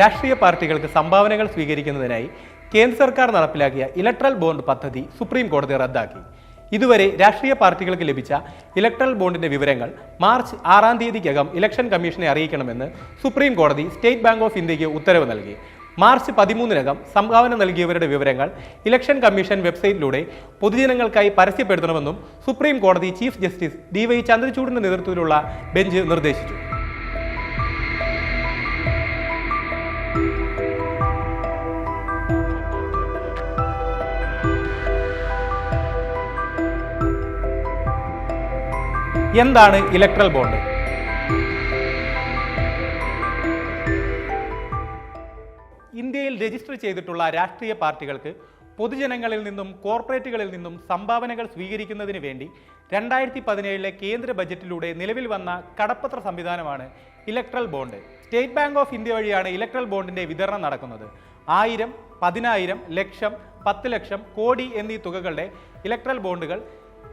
രാഷ്ട്രീയ പാർട്ടികൾക്ക് സംഭാവനകൾ സ്വീകരിക്കുന്നതിനായി കേന്ദ്ര സർക്കാർ നടപ്പിലാക്കിയ ഇലക്ട്രൽ ബോണ്ട് പദ്ധതി സുപ്രീം കോടതി റദ്ദാക്കി. ഇതുവരെ രാഷ്ട്രീയ പാർട്ടികൾക്ക് ലഭിച്ച ഇലക്ട്രൽ ബോണ്ടിന്റെ വിവരങ്ങൾ മാർച്ച് ആറാം തീയതിക്കകം ഇലക്ഷൻ കമ്മീഷനെ അറിയിക്കണമെന്ന് സുപ്രീം കോടതി സ്റ്റേറ്റ് ബാങ്ക് ഓഫ് ഇന്ത്യയ്ക്ക് ഉത്തരവ് നൽകി. മാർച്ച് പതിമൂന്നിനകം സംഭാവന നൽകിയവരുടെ വിവരങ്ങൾ ഇലക്ഷൻ കമ്മീഷൻ വെബ്സൈറ്റിലൂടെ പൊതുജനങ്ങൾക്കായി പരസ്യപ്പെടുത്തണമെന്നും സുപ്രീം കോടതി ചീഫ് ജസ്റ്റിസ് ഡി വൈ ചന്ദ്രചൂഡിന്റെ നേതൃത്വത്തിലുള്ള ബെഞ്ച് നിർദ്ദേശിച്ചു. എന്താണ് ഇലക്ട്രൽ ബോണ്ട് ഇന്ത്യയിൽ രജിസ്റ്റർ ചെയ്തിട്ടുള്ള രാഷ്ട്രീയ പാർട്ടികൾക്ക് പൊതുജനങ്ങളിൽ നിന്നും കോർപ്പറേറ്റുകളിൽ നിന്നും സംഭാവനകൾ സ്വീകരിക്കുന്നതിന് വേണ്ടി രണ്ടായിരത്തി പതിനേഴിലെ കേന്ദ്ര ബജറ്റിലൂടെ നിലവിൽ വന്ന കടപ്പത്ര സംവിധാനമാണ് electoral bond state bank of India വഴിയാണ് ഇലക്ട്രൽ ബോണ്ടിന്റെ വിതരണം നടക്കുന്നത്. ആയിരം പതിനായിരം ലക്ഷം പത്ത് ലക്ഷം കോടി എന്നീ തുകകളുടെ ഇലക്ട്രൽ ബോണ്ടുകൾ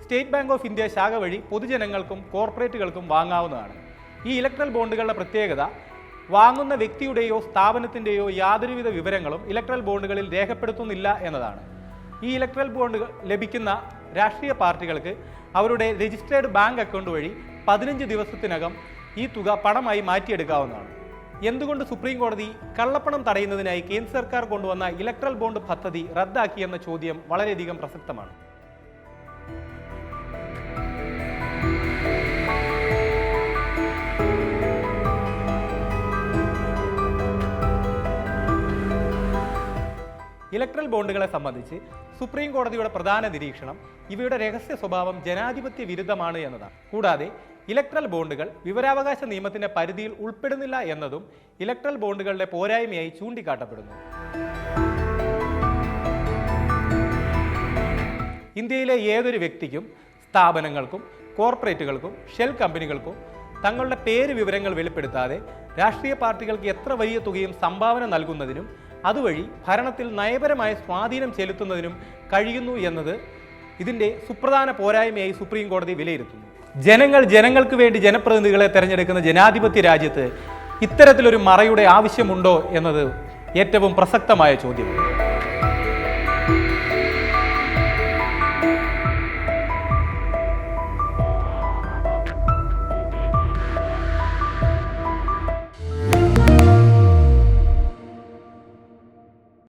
സ്റ്റേറ്റ് ബാങ്ക് ഓഫ് ഇന്ത്യ ശാഖ വഴി പൊതുജനങ്ങൾക്കും കോർപ്പറേറ്റുകൾക്കും വാങ്ങാവുന്നതാണ്. ഈ ഇലക്ട്രൽ ബോണ്ടുകളുടെ പ്രത്യേകത വാങ്ങുന്ന വ്യക്തിയുടെയോ സ്ഥാപനത്തിന്റെയോ യാതൊരുവിധ വിവരങ്ങളും ഇലക്ട്രൽ ബോണ്ടുകളിൽ രേഖപ്പെടുത്തുന്നില്ല എന്നതാണ്. ഈ ഇലക്ട്രൽ ബോണ്ടുകൾ ലഭിക്കുന്ന രാഷ്ട്രീയ പാർട്ടികൾക്ക് അവരുടെ രജിസ്റ്റേർഡ് ബാങ്ക് അക്കൗണ്ട് വഴി പതിനഞ്ച് ദിവസത്തിനകം ഈ തുക പണമായി മാറ്റിയെടുക്കാവുന്നതാണ്. എന്തുകൊണ്ട് സുപ്രീം കോടതി കള്ളപ്പണം തടയുന്നതിനായി കേന്ദ്ര സർക്കാർ കൊണ്ടുവന്ന ഇലക്ട്രൽ ബോണ്ട് പദ്ധതി റദ്ദാക്കിയെന്ന ചോദ്യം വളരെയധികം പ്രസക്തമാണ്. ഇലക്ട്രൽ ബോണ്ടുകളെ സംബന്ധിച്ച് സുപ്രീം കോടതിയുടെ പ്രധാന നിരീക്ഷണം ഇവയുടെ രഹസ്യ സ്വഭാവം ജനാധിപത്യ വിരുദ്ധമാണ് എന്നതാണ്. കൂടാതെ ഇലക്ട്രൽ ബോണ്ടുകൾ വിവരാവകാശ നിയമത്തിന്റെ പരിധിയിൽ ഉൾപ്പെടുന്നില്ല എന്നതും ഇലക്ട്രൽ ബോണ്ടുകളുടെ പോരായ്മയായി ചൂണ്ടിക്കാട്ടപ്പെടുന്നു. ഇന്ത്യയിലെ ഏതൊരു വ്യക്തിക്കും സ്ഥാപനങ്ങൾക്കും കോർപ്പറേറ്റുകൾക്കും ഷെൽ കമ്പനികൾക്കും തങ്ങളുടെ പേര് വിവരങ്ങൾ വെളിപ്പെടുത്താതെ രാഷ്ട്രീയ പാർട്ടികൾക്ക് എത്ര വലിയ തുകയും സംഭാവന നൽകുന്നതിനും അതുവഴി ഭരണത്തിൽ നയപരമായ സ്വാധീനം ചെലുത്തുന്നതിനും കഴിയുന്നു എന്നത് ഇതിന്റെ സുപ്രധാന പോരായ്മയായി സുപ്രീം കോടതി വിലയിരുത്തുന്നു. ജനങ്ങൾ ജനങ്ങൾക്ക് വേണ്ടി ജനപ്രതിനിധികളെ തെരഞ്ഞെടുക്കുന്ന ജനാധിപത്യ രാജ്യത്ത് ഇത്തരത്തിലൊരു മറയുടെ ആവശ്യമുണ്ടോ എന്നത് ഏറ്റവും പ്രസക്തമായ ചോദ്യമാണ്.